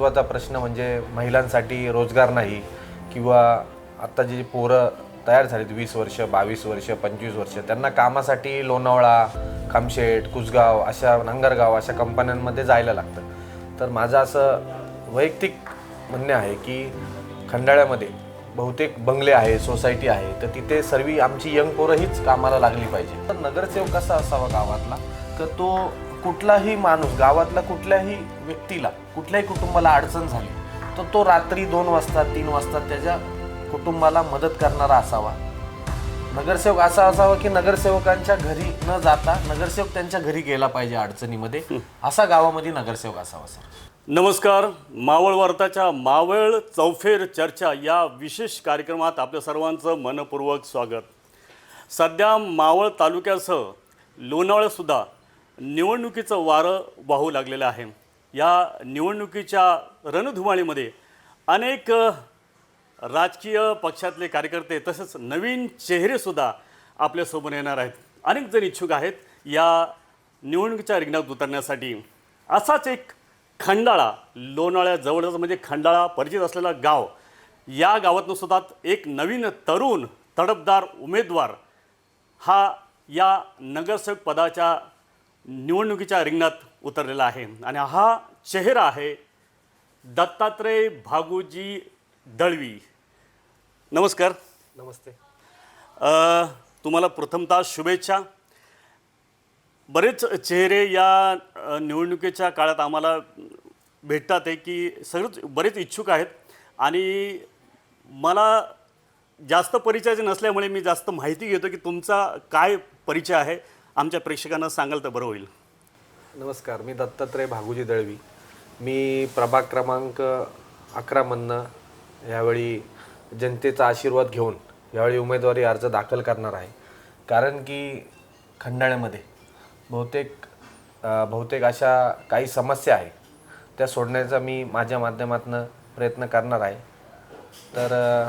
महत्त्वाचा प्रश्न म्हणजे महिलांसाठी रोजगार नाही किंवा आत्ता जी पोरं तयार झालीत वीस वर्ष बावीस वर्ष पंचवीस वर्ष त्यांना कामासाठी लोणावळा कामशेट कुसगाव अशा नांगरगाव अशा कंपन्यांमध्ये जायला लागतं. तर माझं असं वैयक्तिक म्हणणे आहे की खंडाळ्यामध्ये बहुतेक बंगले आहे सोसायटी आहे तर तिथे सर्व आमची यंग पोरं हीच कामाला लागली पाहिजे. तर नगरसेवक कसा असावा गावातला? तर तो कुठलाही माणूस गावातला कुठल्याही व्यक्तीला कुठल्याही कुटुंबाला अडचण झाली तर तो रात्री दोन वाजता तीन वाजता त्याच्या कुटुंबाला मदत करणारा असावा. नगरसेवक असा असावा की नगरसेवकांच्या घरी न जाता नगरसेवक त्यांच्या घरी गेला पाहिजे अडचणीमध्ये. असा गावामध्ये नगरसेवक असावा सर. नमस्कार. मावळ वार्ताच्या मावळ चौफेर चर्चा या विशेष कार्यक्रमात आपल्या सर्वांचं मनपूर्वक स्वागत. सध्या मावळ तालुक्यासह लोणावळ्यासुद्धा निवडणुकीचं वारं वाहू लागलेलं आहे. या निवडणुकीच्या रणधुमाळीमध्ये अनेक राजकीय पक्षातले कार्यकर्ते तसेच नवीन चेहरेसुद्धा आपल्यासमोर येणार आहेत. अनेक जण इच्छुक आहेत या निवडणुकीच्या रिंगणात उतरण्यासाठी. असाच एक खंडाळा लोणाळ्याजवळच म्हणजे खंडाळा परिचित असलेला गाव या गावातनं सुद्धा एक नवीन तरुण तडपदार उमेदवार हा या नगरसेवक पदाच्या निवडणुकीच्या रिंगणात उतरलेला आहे. आणि हा चेहरा आहे दत्तात्रय भागूजी दळवी. नमस्कार. नमस्ते. अ, तुम्हाला प्रथमतः शुभेच्छा. बरेच चेहरे या अ, निवडणुकीच्या काळात आम्हाला भेटतात आहे की सगळेच बरेच इच्छुक आहेत. आणि मला जास्त परिचयाचे नसल्यामुळे मी जास्त माहिती घेतो की तुमचा काय परिचय आहे. आमच्या प्रेक्षकांना सांगाल तर बरं होईल. नमस्कार मी दत्तात्रय भागुजी दळवी. मी प्रभाग क्रमांक अकरामधनं यावेळी जनतेचा आशीर्वाद घेऊन यावेळी उमेदवारी अर्ज दाखल करणार आहे. कारण की खंडाळ्यामध्ये बहुतेक बहुतेक अशा काही समस्या आहे त्या सोडण्याचा मी माझ्या माध्यमातून प्रयत्न करणार आहे. तर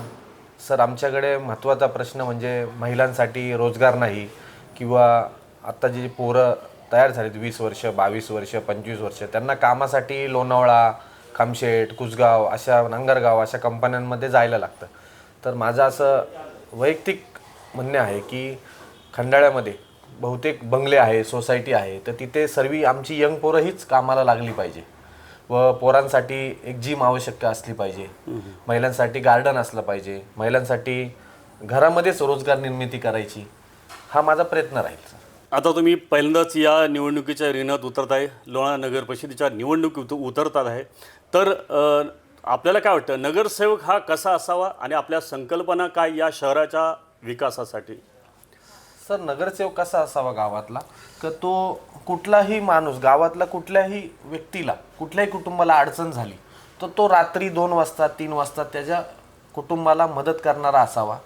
सर आमच्याकडे महत्त्वाचा प्रश्न म्हणजे महिलांसाठी रोजगार नाही किंवा आत्ता जी पोरं तयार झालीत वीस वर्ष बावीस वर्ष पंचवीस वर्ष त्यांना कामासाठी लोणावळा खामशेट कुसगाव अशा नांगरगाव अशा कंपन्यांमध्ये जायला लागतं. तर माझं असं वैयक्तिक म्हणणे आहे की खंडाळ्यामध्ये बहुतेक बंगले आहे सोसायटी आहे तर तिथे सर्व आमची यंग पोरं हीच कामाला लागली पाहिजे. व पोरांसाठी एक जिम आवश्यक असली पाहिजे. महिलांसाठी गार्डन असलं पाहिजे. महिलांसाठी घरामध्येच रोजगार निर्मिती करायची. हा माझा प्रयत्न राहील. सर आता तुम्ही पहिल्यांदाच या निवडणुकीच्या रिंगणात उतरत आहे लोणा नगर परिषदेच्या निवडणुकीत उतरतात आहे. तर आपल्याला काय वाटतं? नगरसेवक हा कसा असावा आणि आपल्या संकल्पना काय या शहराच्या विकासासाठी? सर नगरसेवक कसा असावा गावातला? तर तो कुठलाही माणूस गावातला कुठल्याही व्यक्तीला कुठल्याही कुटुंबाला अडचण झाली तर तो रात्री दोन वाजता तीन वाजता त्याच्या कुटुंबाला मदत करणारा असावा.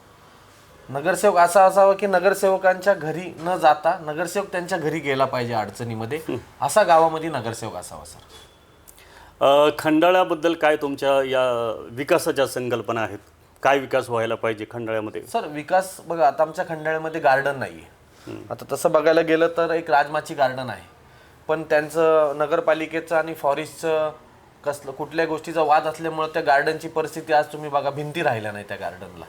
नगरसेवक असा असावा की नगरसेवकांच्या घरी न जाता नगरसेवक त्यांच्या घरी गेला पाहिजे अडचणीमध्ये. असा गावामध्ये नगरसेवक असावा सर. खंडाळ्याबद्दल काय तुमच्या या विकासाच्या संकल्पना आहेत? काय विकास व्हायला पाहिजे खंडाळ्यामध्ये? सर विकास बघा आता आमच्या खंडाळ्यामध्ये गार्डन नाही आहे आता तसं बघायला गेलं तर एक राजमाची गार्डन आहे. पण त्यांचं नगरपालिकेचं आणि फॉरेस्टचं कसलं कुठल्याही गोष्टीचा वाद असल्यामुळं त्या गार्डनची परिस्थिती आज तुम्ही बघा भिंती राहिल्या नाही त्या गार्डनला.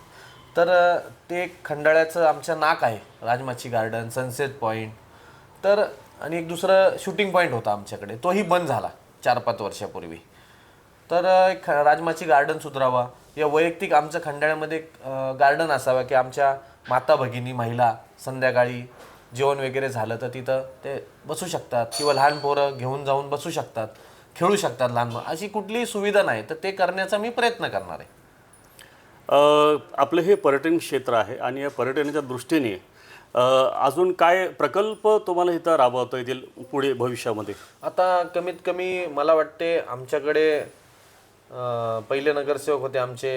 तर ते एक खंडाळ्याचं आमच्या नाक आहे राजमाची गार्डन सनसेट पॉईंट तर आणि एक दुसरं शूटिंग पॉईंट होता आमच्याकडे तोही बंद झाला चार पाच वर्षापूर्वी. तर एक ख- राजमाची गार्डन सुधारावा या वैयक्तिक आमच्या खंडाळ्यामध्ये गार्डन असावं की आमच्या माता भगिनी महिला संध्याकाळी जेवण वगैरे झालं तर तिथं ते बसू शकतात किंवा लहान पोरं घेऊन जाऊन बसू शकतात खेळू शकतात लहान मुलं. अशी कुठलीही सुविधा नाही तर ते करण्याचा मी प्रयत्न करणार आहे. आपलं हे पर्यटन क्षेत्र आहे आणि या पर्यटनाच्या दृष्टीने अजून काय प्रकल्प तुम्हाला इथं राबवता येतील पुढे भविष्यामध्ये? आता कमीत कमी मला वाटते आमच्याकडे पहिले नगरसेवक होते आमचे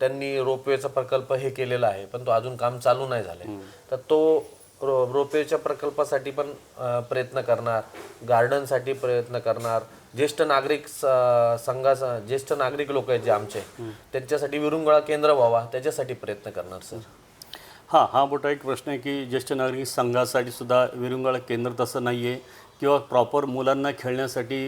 त्यांनी रोपवेचा प्रकल्प हे केलेला आहे पण तो अजून काम चालू नाही झाले तर तो रो रोपवेच्या प्रकल्पासाठी पण प्रयत्न करणार गार्डनसाठी प्रयत्न करणार. ज्येष्ठ नागरिक स- संघाचा ज्येष्ठ नागरिक लोक आहेत जे आमचे त्यांच्यासाठी विरुंगळा केंद्र व्हावा त्याच्यासाठी प्रयत्न करणार सर. हां हा मोठा एक प्रश्न आहे की ज्येष्ठ नागरिक संघासाठी सुद्धा विरुंगाळ केंद्र तसं नाही आहे किंवा प्रॉपर मुलांना खेळण्यासाठी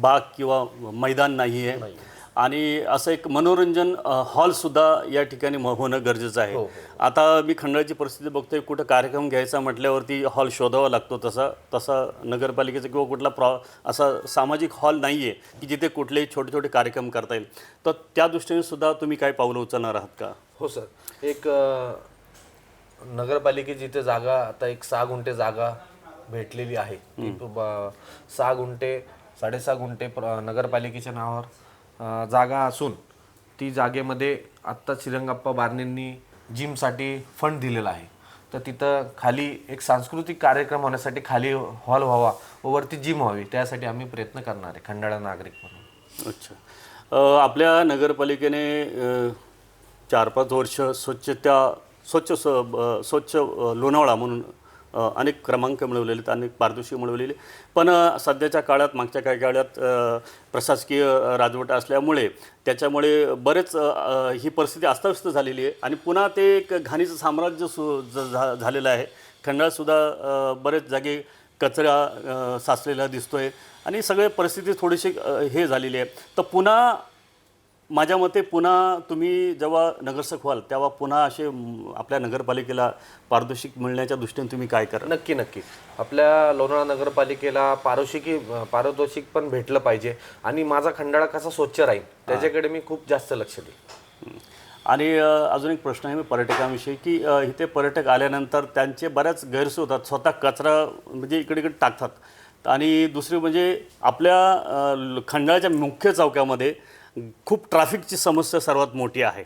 बाग किंवा मैदान नाही आहे आणि असं एक मनोरंजन हॉलसुद्धा या ठिकाणी होणं गरजेचं आहे. आता मी खंडाळची परिस्थिती बघतोय कुठं कार्यक्रम घ्यायचा म्हटल्यावरती हॉल शोधावा लागतो तसा तसा नगरपालिकेचा किंवा कुठला प्रॉ असा सामाजिक हॉल नाही आहे की जिथे कुठलेही छोटे छोटे कार्यक्रम करता येईल. तर त्या दृष्टीने सुद्धा तुम्ही काय पावलं उचलणार आहात का? हो सर. एक नगरपालिकेची इथे जागा आता एक सहा गुंठे जागा भेटलेली आहे. सहा गुंठे साडेसहा गुंठे प्र- नगरपालिकेच्या नावावर जागा असून ती जागेमध्ये आत्ता श्रीरंगप्पा बारणेंनी जिमसाठी फंड दिलेला आहे. तर तिथं खाली एक सांस्कृतिक कार्यक्रम होण्यासाठी खाली हॉल व्हावा व वरती जिम व्हावी त्यासाठी आम्ही प्रयत्न करणार आहे खंडाळा नागरिक म्हणून. अच्छा. आपल्या नगरपालिकेने चार पाच वर्ष स्वच्छता स्वच्छ स स्वच्छ लोणावळा म्हणून अनेक क्रमांक मिळवलेले आहेत अनेक पारदर्शी मिळवलेले पण सध्याच्या काळात मागच्या काही काळात प्रशासकीय राजवट असल्यामुळे त्याच्यामुळे बरेच ही परिस्थिती अस्ताव्यस्त झालेली आहे. आणि पुन्हा ते एक घाणीचं साम्राज्य सु ज- झा- झालेलं आहे. खंडाळसुद्धा बरेच जागी कचरा साचलेला साचलेला दिसतोय. आणि सगळे परिस्थिती थोडीशी हे झालेली आहे. तर पुन्हा माझ्या मते पुन्हा तुम्ही जेव्हा नगरसेवक व्हाल तेव्हा पुन्हा असे आपल्या नगरपालिकेला पारितोषिक मिळण्याच्या दृष्टीने तुम्ही काय करा नक्की नक्की. आपल्या लोणावळा नगरपालिकेला पारितोषिकी पारितोषिक पण भेटलं पाहिजे. आणि माझा खंडाळा कसा स्वच्छ राहील त्याच्याकडे मी खूप जास्त लक्ष देईन. आणि अजून एक प्रश्न आहे मी पर्यटकांविषयी की इथे पर्यटक आल्यानंतर त्यांचे बऱ्याच गैरसोय होतात स्वतः कचरा म्हणजे इकडे इकडे टाकतात. आणि दुसरी म्हणजे आपल्या खंडाळ्याच्या मुख्य चौकामध्ये खूप ट्रॅफिकची समस्या सर्वात मोठी आहे.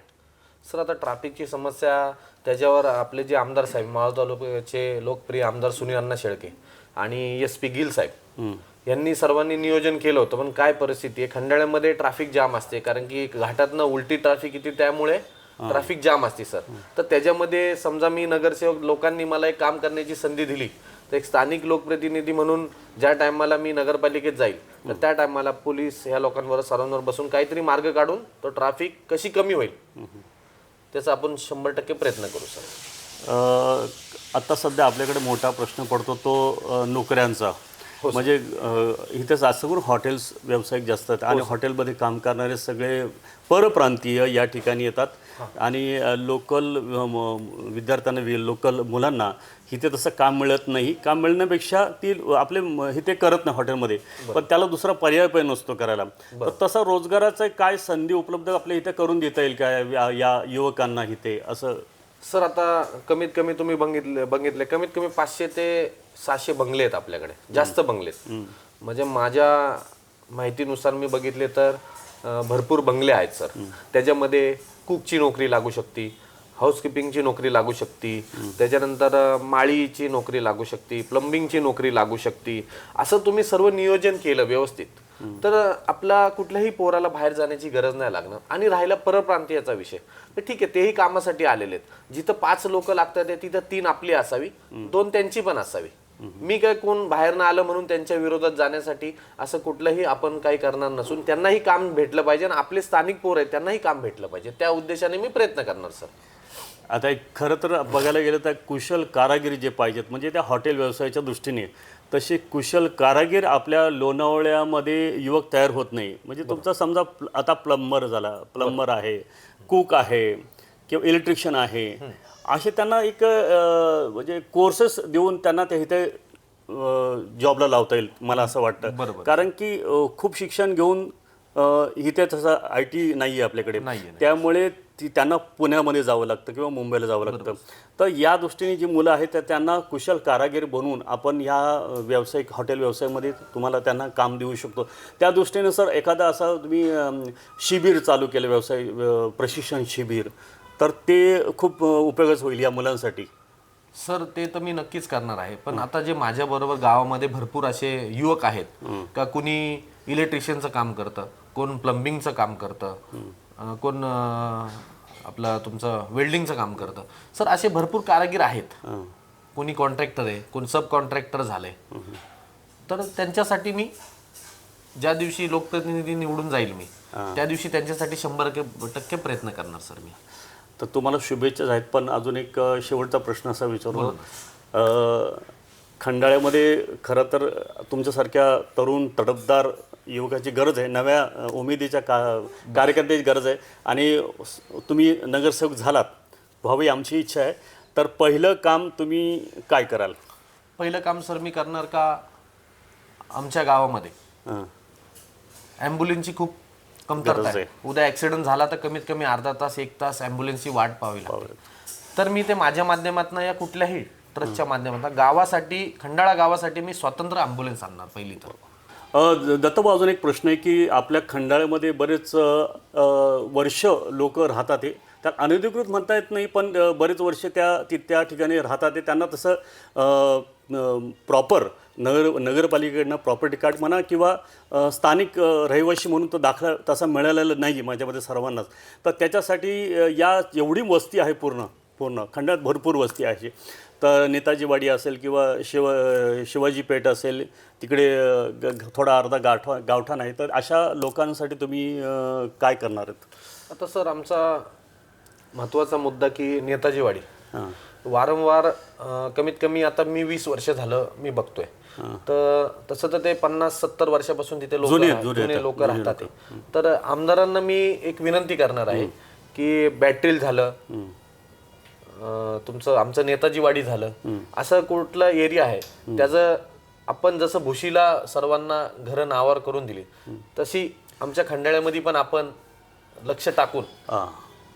सर आता ट्रॅफिकची समस्या त्याच्यावर आपले जे आमदार साहेब मावळ तालुक्याचे लोकप्रिय आमदार सुनील अण्णा शेळके आणि एस पी गिल साहेब यांनी सर्वांनी नियोजन केलं होतं. पण काय परिस्थिती आहे? खंडाळ्यामध्ये ट्रॅफिक जाम असते. कारण की घाटातनं उलटी ट्रॅफिक येते त्यामुळे ट्रॅफिक जाम असते सर. तर त्याच्यामध्ये समजा मी नगरसेवक लोकांनी मला एक काम करण्याची संधी दिली. तर एक स्थानिक लोकप्रतिनिधी म्हणून ज्या टायमाला मी नगरपालिकेत जाईल तर त्या टायमाला पोलीस ह्या लोकांवर सर्वांवर बसून काहीतरी मार्ग काढून तो ट्रॅफिक कशी कमी होईल त्याचा आपण शंभर टक्के प्रयत्न करू सर. अ, आता सध्या आपल्याकडे मोठा प्रश्न पडतो तो नोकऱ्यांचा. म्हणजे अ, इथे जास्त करून हॉटेल्स व्यावसायिक जास्त आहेत. आणि हॉटेलमध्ये काम करणारे सगळे परप्रांतीय या ठिकाणी येतात. आणि लोकल विद्यार्थ्यांना लोकल मुलांना इथे तसं काम मिळत नाही. काम मिळण्यापेक्षा ती आपले इथे करत नाही हॉटेलमध्ये. पण त्याला दुसरा पर्याय पण नसतो करायला. तर तसा रोजगाराचा काय संधी उपलब्ध आपल्या इथे करून देता येईल काय या- युवकांना इथे? असं सर आता कमीत कमी तुम्ही बघितले बघितले कमीत कमी पाचशे ते सहाशे बंगले आहेत आपल्याकडे. जास्त बंगले आहेत. म्हणजे माझ्या माहितीनुसार मी बघितले तर भरपूर बंगले आहेत सर. त्याच्यामध्ये कुकची नोकरी लागू शकते हाऊसकीपिंगची नोकरी लागू शकते त्याच्यानंतर माळीची नोकरी लागू शकते प्लंबिंगची नोकरी लागू शकते. असं तुम्ही सर्व नियोजन केलं व्यवस्थित. तर आपला कुठल्याही पोराला बाहेर जाण्याची गरज नाही लागणार आणि राहिला परप्रांतीयाचा विषय. तर ठीक आहे तेही कामासाठी आलेले आहेत. जिथं पाच लोक लागतात तिथं तीन आपली असावी दोन त्यांची पण असावी. मी काय कोण बाहेर ना आलं म्हणून त्यांच्या विरोधात जाण्यासाठी असं कुठलंही आपण काही करणार नसून त्यांनाही काम भेटलं पाहिजे आणि आपले स्थानिक पोर आहेत त्यांनाही काम भेटलं पाहिजे. त्या उद्देशाने मी प्रयत्न करणार सर. आता एक खरं तर बघायला गेलं तर कुशल कारागिरी जे पाहिजेत म्हणजे त्या हॉटेल व्यवसायाच्या दृष्टीने तसे कुशल कारागीर आपल्या लोणावळ्यामध्ये युवक तयार होत नाही. म्हणजे तुमचा समजा आता प्लंबर झाला प्लंबर आहे कुक आहे किंवा इलेक्ट्रिशियन आहे असे त्यांना एक म्हणजे कोर्सेस देऊन त्यांना ते इथे जॉबला लावता येईल मला असं वाटतं. कारण की खूप शिक्षण घेऊन इथे तसं आय टी नाही आहे आपल्याकडे त्यामुळे ती त्यांना पुण्यामध्ये जावं लागतं किंवा मुंबईला जावं लागतं. तर या दृष्टीने जी मुलं आहेत तर त्यांना कुशल कारागीर बनवून आपण ह्या व्यावसायिक हॉटेल व्यवसायामध्ये तुम्हाला त्यांना काम देऊ शकतो. त्या दृष्टीने सर एखादा असा तुम्ही शिबिर चालू केलं व्यवसाय प्रशिक्षण शिबिर. तर ते खूप उपयोगाचं होईल या मुलांसाठी. सर ते तर मी नक्कीच करणार आहे. पण आता जे माझ्या बरोबर गावामध्ये भरपूर असे युवक आहेत का कुणी इलेक्ट्रिशियनचं काम करतं कोण प्लंबिंगचं काम करतं अं, कोण अं, आपलं तुमचं वेल्डिंगचं काम करतं. सर असे भरपूर कारागीर आहेत. कोणी कॉन्ट्रॅक्टर आहे कोण सब कॉन्ट्रॅक्टर झालंय तर त्यांच्यासाठी मी ज्या दिवशी लोकप्रतिनिधी निवडून जाईल मी त्या दिवशी त्यांच्यासाठी शंभर टक्के प्रयत्न करणार सर मी. तर तुम्हाला शुभेच्छाच आहेत पण अजून एक शेवटचा प्रश्न असा विचारू. अ, खंडाळ्यामध्ये खरं तर तुमच्यासारख्या तरुण तडफदार युवकाची गरज आहे नव्या उमेदीच्या का कार्यकर्त्याची गरज आहे. आणि तुम्ही नगरसेवक झालात व्हावी आमची इच्छा आहे. तर पहिलं काम तुम्ही काय कराल? पहिलं काम सर मी करणार का आमच्या गावामध्ये? ॲम्ब्युलन्सची खूप कमतरता आहे. उद्या ॲक्सिडेंट झाला तर कमीत कमी अर्धा तास एक तास ॲम्ब्युलन्सची वाट पाहावी लागते. तर मी ते माझ्या माध्यमातून या कुठल्याही ट्रस्टच्या माध्यमातून गावासाठी खंडाळा गावासाठी मी स्वतंत्र ॲम्ब्युलन्स आणणार पहिली तर. अ, द- दत्तभाऊ अजून एक प्रश्न आहे की आपल्या खंडाळ्यामध्ये बरेच वर्ष लोक राहतात त्यात अनधिकृत म्हणता येत नाही पण बरेच वर्ष त्या ती त्या ठिकाणी राहतात. ते त्यांना तसं प्रॉपर नगर नगरपालिकेकडनं प्रॉपर्टी कार्ड म्हणा किंवा स्थानिक रहिवासी म्हणून तो दाखला तसा मिळालेला नाही माझ्यामध्ये सर्वांनाच. तर त्याच्यासाठी या एवढी वस्ती आहे पूर्ण पूर्ण खंडात भरपूर वस्ती आहे. तर नेताजीवाडी असेल किंवा शिव शिवाजी पेठ असेल तिकडे ग- थोडा अर्धा गाठा गावठा नाही तर अशा लोकांसाठी तुम्ही काय करणार आहेत? आता सर आमचा महत्त्वाचा मुद्दा की नेताजीवाडी वारंवार अं, कमीत कमी आता मी वीस वर्ष झालं मी बघतोय. तर तसं तर ते पन्नास सत्तर वर्षापासून तिथे लोक जुने- लोक राहतात ते. तर आमदारांना मी एक विनंती करणार आहे की बॅटरील झालं अं, तुमचं आमचं नेताजी वाडी झालं असं कुठलं एरिया आहे त्याचं आपण जसं भुशीला सर्वांना घरं नावावर करून दिली तशी आमच्या खंडाळ्यामध्ये पण आपण लक्ष टाकून हां.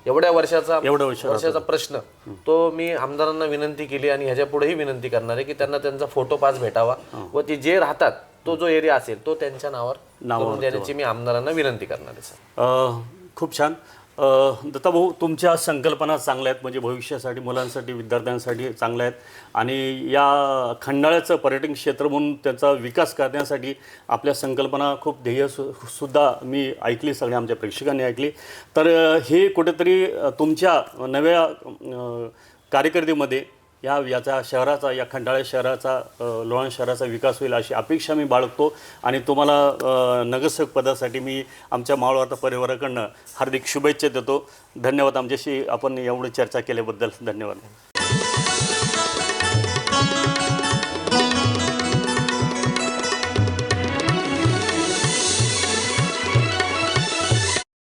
एवढ्या वर्षाचा एवढ्या वर्षाचा प्रश्न. तो मी आमदारांना विनंती केली आणि ह्याच्या पुढेही विनंती करणार आहे की त्यांना त्यांचा फोटो पास भेटावा व ते जे राहतात तो जो एरिया असेल तो त्यांच्या नावावर करून देण्याची मी आमदारांना विनंती करणार आहे सर. खूप छान. दत्ताभाऊ तुमच्या संकल्पना चांगल्या आहेत म्हणजे भविष्यासाठी मुलांसाठी विद्यार्थ्यांसाठी चांगल्या आहेत. आणि या खंडाळ्याचं पर्यटन क्षेत्र म्हणून त्याचा विकास करण्यासाठी आपल्या संकल्पना खूप ध्येय सु सुद्धा मी ऐकली सगळ्या आमच्या प्रेक्षकांनी ऐकली. तर हे कुठेतरी तुमच्या नव्या अ, या याचा शहराचा या खंडाळा शहराचा अ, लोणंद शहराचा विकास होईल अशी अपेक्षा मी बाळगतो. आणि तुम्हाला नगरसेवक पदासाठी मी आमच्या मावळवार्ता परिवाराकडनं हार्दिक शुभेच्छा देतो. धन्यवाद. आमच्याशी आपण एवढी चर्चा केल्याबद्दल धन्यवाद.